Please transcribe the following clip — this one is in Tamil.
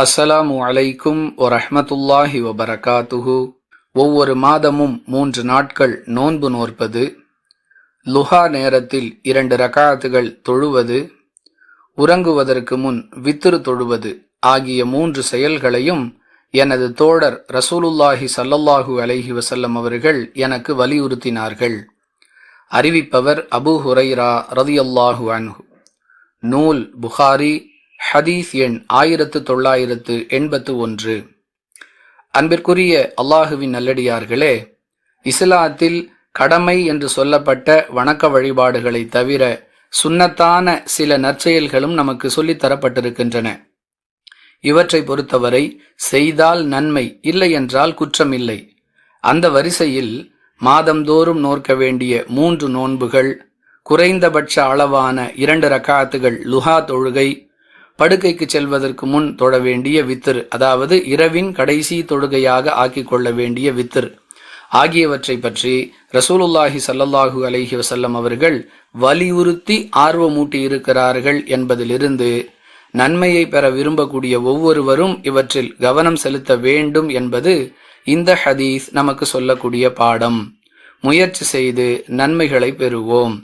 அஸ்ஸலாமு அலைக்கும் வரஹமத்துல்லாஹி வபரகாத்துஹு. ஒவ்வொரு மாதமும் மூன்று நாட்கள் நோன்பு நோற்பது. லுஹா நேரத்தில் இரண்டு ரகாத்துகள் தொழுவது. உறங்குவதற்கு முன் வித்திரு தொழுவது ஆகிய மூன்று செயல்களையும் எனது தோழர் ரசூலுல்லாஹி சல்லல்லாஹு அலைஹி வசல்லம் அவர்கள் எனக்கு வலியுறுத்தினார்கள். அறிவிப்பவர் அபு ஹுரைரா ரதியல்லாஹு அன்ஹு. நூல் புகாரி ஹதீஸ் எண் ஆயிரத்து தொள்ளாயிரத்து எண்பத்து ஒன்று. அன்பிற்குரிய அல்லாஹுவின் நல்லடியார்களே இஸ்லாத்தில் கடமை என்று சொல்லப்பட்ட வணக்க வழிபாடுகளை தவிர சுன்னத்தான சில நற்செயல்களும் நமக்கு சொல்லித்தரப்பட்டிருக்கின்றன இவற்றை பொறுத்தவரை செய்தால் நன்மை இல்லை என்றால் குற்றமில்லை அந்த வரிசையில் மாதந்தோறும் நோற்க வேண்டிய மூன்று நோன்புகள் குறைந்தபட்ச அளவான இரண்டு ரக்காத்துகள் லுஹா தொழுகை படுக்கைக்கு செல்வதற்கு முன் தொட வேண்டிய வித்திரு அதாவது இரவின் கடைசி தொழுகையாக ஆக்கிக் கொள்ள வேண்டிய வித்திர். ஆகியவற்றை பற்றி ரசூலுல்லாஹி சல்லல்லாஹூ அலஹி வசல்லம் அவர்கள் வலியுறுத்தி ஆர்வமூட்டி இருக்கிறார்கள் என்பதிலிருந்து நன்மையை பெற விரும்பக்கூடிய ஒவ்வொருவரும் இவற்றில் கவனம் செலுத்த வேண்டும் என்பது இந்த ஹதீஸ் நமக்கு சொல்லக்கூடிய பாடம். முயற்சி செய்து நன்மைகளை பெறுவோம்.